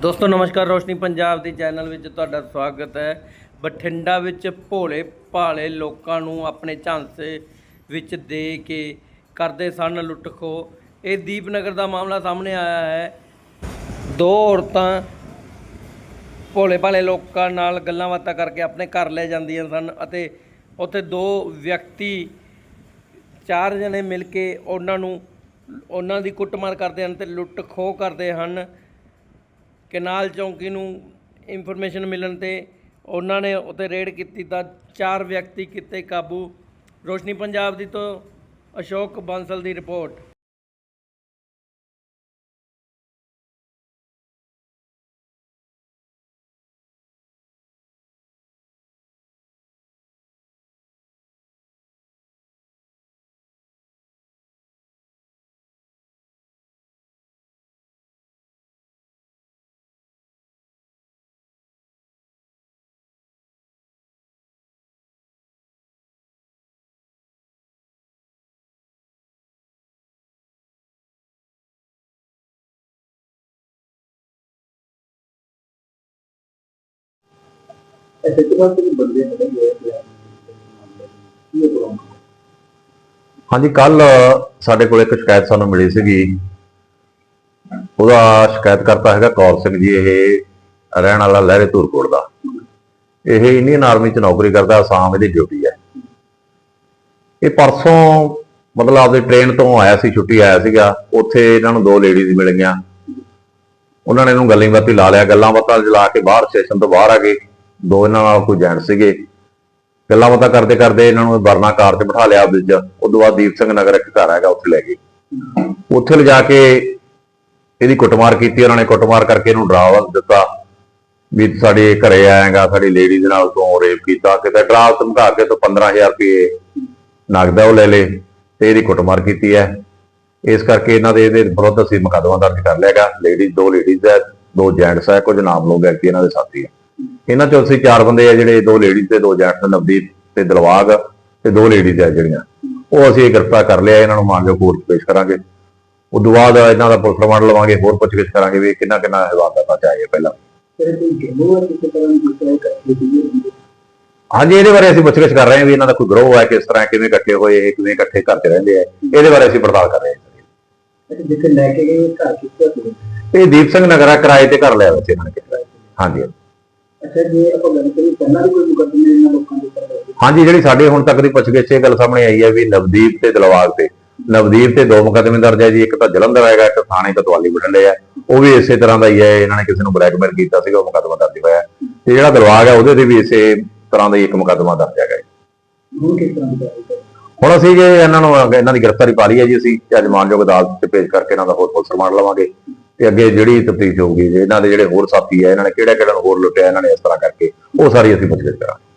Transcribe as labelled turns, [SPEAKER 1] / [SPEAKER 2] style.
[SPEAKER 1] ਦੋਸਤੋ, ਨਮਸਕਾਰ, ਰੋਸ਼ਨੀ ਪੰਜਾਬ ਦੇ ਚੈਨਲ ਵਿੱਚ ਤੁਹਾਡਾ ਸਵਾਗਤ ਹੈ। ਬਠਿੰਡਾ ਵਿੱਚ ਭੋਲੇ ਭਾਲੇ ਲੋਕਾਂ ਨੂੰ ਆਪਣੇ ਝਾਂਸੇ ਵਿੱਚ ਦੇ ਕੇ ਕਰਦੇ ਸਨ ਲੁੱਟ ਖੋਹ ਇਹ ਦੀਪਨਗਰ ਦਾ ਮਾਮਲਾ ਸਾਹਮਣੇ ਆਇਆ ਹੈ। ਦੋ ਔਰਤਾਂ ਭੋਲੇ ਭਾਲੇ ਲੋਕਾਂ ਨਾਲ ਗੱਲਾਂ ਬਾਤਾਂ ਕਰਕੇ ਆਪਣੇ ਘਰ ਲੈ ਜਾਂਦੀਆਂ ਸਨ ਅਤੇ ਉੱਥੇ ਦੋ ਵਿਅਕਤੀ, ਚਾਰ ਜਣੇ ਮਿਲ ਕੇ ਉਹਨਾਂ ਨੂੰ, ਉਹਨਾਂ ਦੀ ਕੁੱਟਮਾਰ ਕਰਦੇ ਹਨ ਤੇ ਲੁੱਟ ਖੋਹ ਕਰਦੇ ਹਨ। ਕਨਾਲ ਚੌਂਕੀ ਨੂੰ ਇਨਫੋਰਮੇਸ਼ਨ ਮਿਲਣ ਤੇ ਉਹਨਾਂ ਨੇ ਉੱਤੇ ਰੇਡ ਕੀਤੀ ਤਾਂ ਚਾਰ ਵਿਅਕਤੀ ਕੀਤੇ ਕਾਬੂ। ਰੋਸ਼ਨੀ ਪੰਜਾਬ ਦੀ ਤੋਂ ਅਸ਼ੋਕ ਬਾਂਸਲ ਦੀ ਰਿਪੋਰਟ।
[SPEAKER 2] ऐसे के बाद कुछ बंदे निकल गए थे ये प्रॉब्लम
[SPEAKER 3] ਹਾਂਜੀ ਕੱਲ ਸਾਡੇ ਕੋਲ ਇੱਕ ਸ਼ਿਕਾਇਤ ਸਾਨੂੰ ਮਿਲੀ ਸੀਗੀ ਉਹਦਾ ਸ਼ਿਕਾਇਤਕਰਤਾ ਹੈਗਾ ਕੌਰ ਸਿੰਘ ਜੀ ਇਹ ਰਹਿਣ ਵਾਲਾ ਲਹਿਰੇ ਧੂਰਕੋਟ ਦਾ ਇਹ ਇੰਡੀਅਨ ਆਰਮੀ ਚ ਨੌਕਰੀ ਕਰਦਾ ਆਸਾਮ ਇਹਦੀ ਡਿਊਟੀ ਹੈ ਇਹ ਪਰਸੋਂ ਮਤਲਬ ਆਪਦੇ ਟ੍ਰੇਨ ਤੋਂ ਆਇਆ ਸੀ ਛੁੱਟੀ ਆਇਆ ਸੀਗਾ ਉੱਥੇ ਇਹਨਾਂ ਨੂੰ ਦੋ ਲੇਡੀਜ਼ ਮਿਲ ਗਈਆਂ ਉਹਨਾਂ ਨੇ ਇਹਨੂੰ ਗੱਲਾਂ ਬਾਤਾਂ ਲਾ ਲਿਆ ਗੱਲਾਂ ਬਾਤਾਂ ਚਲਾ ਕੇ ਬਾਹਰ ਸਟੇਸ਼ਨ ਤੋਂ ਬਾਹਰ ਆ ਗਏ ਦੋ ਇਹਨਾਂ ਨਾਲ ਕੋਈ ਜੈਂਟ ਸੀਗੇ। ਗੱਲਾਂ ਬਾਤਾਂ ਕਰਦੇ ਕਰਦੇ ਇਹਨਾਂ ਨੂੰ ਵਰਨਾ ਕਾਰ 'ਚ ਬਿਠਾ ਲਿਆ ਵਿੱਚ। ਉਦੋਂ ਬਾਅਦ ਦੀਪ ਸਿੰਘ ਨਗਰ ਇੱਕ ਘਰ ਹੈਗਾ ਉੱਥੇ ਲੈ ਗਏ। ਉੱਥੇ ਲਿਜਾ ਕੇ ਇਹਦੀ ਕੁੱਟਮਾਰ ਕੀਤੀ, ਉਹਨਾਂ ਨੇ ਕੁੱਟਮਾਰ ਕਰਕੇ ਇਹਨੂੰ ਡਰਾਵਾ ਦਿੱਤਾ। ਵੀ ਸਾਡੇ ਘਰੇ ਆਏਗਾ, ਸਾਡੀ ਲੇਡੀ ਦੇ ਨਾਲ ਤੋਂ ਰੇਪ ਕੀਤਾ। ਕਿਤੇ ਡਰਾਵ ਧਮਕਾ ਕੇ ਤੋਂ 15000 ਰੁਪਏ ਨਗਦਾ ਉਹ ਲੈ ਲੇ ਤੇ ਇਹਦੀ ਕੁੱਟਮਾਰ ਕੀਤੀ ਹੈ। ਇਸ ਕਰਕੇ ਇਹਨਾਂ ਦੇ ਇਹਦੇ ਵਿਰੁੱਧ ਅਸੀਂ ਮੁਕੱਦਮਾ ਦਰਜ ਕਰ ਲਿਆਗਾ ਲੇਡੀਜ਼ ਦੋ ਲੇਡੀਜ਼ ਹੈ, ਦੋ ਜੈਂਟਸ ਹੈ, ਕੁਝ ਨਾਮ ਲੋਕ ਵਿਅਕਤੀ ਇਹਨਾਂ ਦੇ ਸਾਥੀ ਹੈ। ਇਹਨਾਂ ਚੋਂ ਅਸੀਂ ਚਾਰ ਬੰਦੇ ਆ ਜਿਹੜੇ ਦੋ ਲੇਡੀਜ਼ ਤੇ ਦੋ ਜੈਂਟਸ ਨਵਦੀਪ ਤੇ ਦਿਲਵਾਗ ਤੇ ਦੋ ਲੇਡੀਜ਼ ਆ ਜਿਹੜੀਆਂ। ਉਹ ਅਸੀਂ ਗ੍ਰਿਫਤਾਰ ਕਰ ਲਿਆ ਇਹਨਾਂ ਨੂੰ ਮਾਨਜੋ ਕੋਰਟ ਪੇਸ਼ ਕਰਾਂਗੇ। ਉਸ ਤੋਂ ਇਹਨਾਂ ਦਾ ਪੁਲਿਸ ਰਿਮਾਂਡ ਲਵਾਂਗੇ ਹੋਰ ਪੁੱਛਗਿੱਛ ਕਰਾਂਗੇ ਵੀ ਕਿੰਨਾ ਕਿੰਨਾ ਹਿਵਾਨ ਦਾ
[SPEAKER 2] ਖਰਚਾ ਆਇਆ ਪਹਿਲਾਂ।
[SPEAKER 3] ਹਾਂਜੀ ਇਹਦੇ ਬਾਰੇ ਅਸੀਂ ਪੁੱਛਗਿੱਛ ਕਰ ਰਹੇ ਹਾਂ ਵੀ ਇਹਨਾਂ ਦਾ ਕੋਈ ਗਰੋਹ ਹੈ ਕਿਸ ਤਰ੍ਹਾਂ ਕਿਵੇਂ ਇਕੱਠੇ ਹੋਏ ਇਹ ਕਿਵੇਂ ਇਕੱਠੇ ਘਰ 'ਚ ਰਹਿੰਦੇ ਆ। ਇਹਦੇ ਬਾਰੇ ਅਸੀਂ ਪੜਤਾਲ ਕਰ ਰਹੇ ਹਾਂ।
[SPEAKER 2] ਜਿੱਥੇ ਲੈ ਕੇ ਗਏ ਘਰ ਕਿੱਥੇ
[SPEAKER 3] ਇਹ ਦੀਪ ਸਿੰਘ ਨਗਰਾ ਕਿਰਾਏ ਤੇ ਘਰ ਲਿਆ ਵਿੱਚ ਇਹਨਾਂ ਨੇ। ਹਾਂਜੀ। ਹਾਂਜੀ ਜਿਹੜੀ ਸਾਡੇ ਹੁਣ ਤੱਕ ਦੀ ਪੁੱਛਗਿੱਛ ਇਹ ਗੱਲ ਸਾਹਮਣੇ ਆਈ ਹੈ ਵੀ ਨਵਦੀਪ ਤੇ ਦਿਲਵਾਗ ਤੇ। ਨਵਦੀਪ ਤੇ ਦੋ ਮੁਕੱਦਮੇ ਦਰਜ ਹੈ ਜੀ ਇੱਕ ਤਾਂ ਜਲੰਧਰ ਹੈਗਾ ਇੱਕ ਥਾਣੇ ਕਤਵਾਲੀ ਬਟੰਡੇ ਹੈ। ਉਹ ਵੀ ਇਸੇ ਤਰ੍ਹਾਂ ਦਾ ਹੀ ਹੈ ਇਹਨਾਂ ਨੇ ਕਿਸੇ ਨੂੰ ਬਲੈਕਮੇਲ ਕੀਤਾ ਸੀਗਾ ਉਹ ਮੁਕੱਦਮਾ ਦਰਜ ਹੋਇਆ। ਤੇ ਜਿਹੜਾ ਦਿਲਵਾਗ ਹੈ ਉਹਦੇ ਤੇ ਵੀ ਇਸੇ ਤਰ੍ਹਾਂ ਦਾ ਇੱਕ ਮੁਕੱਦਮਾ ਦਰਜ ਹੈਗਾ
[SPEAKER 2] ਹੁਣ
[SPEAKER 3] ਅਸੀਂ ਜੇ ਇਹਨਾਂ ਨੂੰ ਇਹਨਾਂ ਦੀ ਗ੍ਰਿਫਤਾਰੀ ਪਾ ਲਈ ਹੈ ਜੀ ਅਸੀਂ ਅੱਜ ਮਾਨਯੋਗ ਅਦਾਲਤ ਤੇ ਪੇਸ਼ ਕਰਕੇ ਇਹਨਾਂ ਦਾ ਹੋਰ ਪੁਲਿਸ ਰਿਮਾਂਡ ਲਵਾਂਗੇ। ਤੇ ਅੱਗੇ ਜਿਹੜੀ ਤਫਤੀਸ਼ ਹੋਊਗੀ, ਜੇ ਇਹਨਾਂ ਦੇ ਜਿਹੜੇ ਹੋਰ ਸਾਥੀ ਹੈ ਇਹਨਾਂ ਨੇ ਕਿਹੜਾ ਕਿਹੜਾ ਨੂੰ ਹੋਰ ਲੁੱਟਿਆ, ਇਹਨਾਂ ਨੇ ਇਸ ਤਰ੍ਹਾਂ ਕਰਕੇ, ਉਹ ਸਾਰੀ ਅਸੀਂ ਪੁੱਛਗਿੱਛ ਕਰਾਂਗੇ।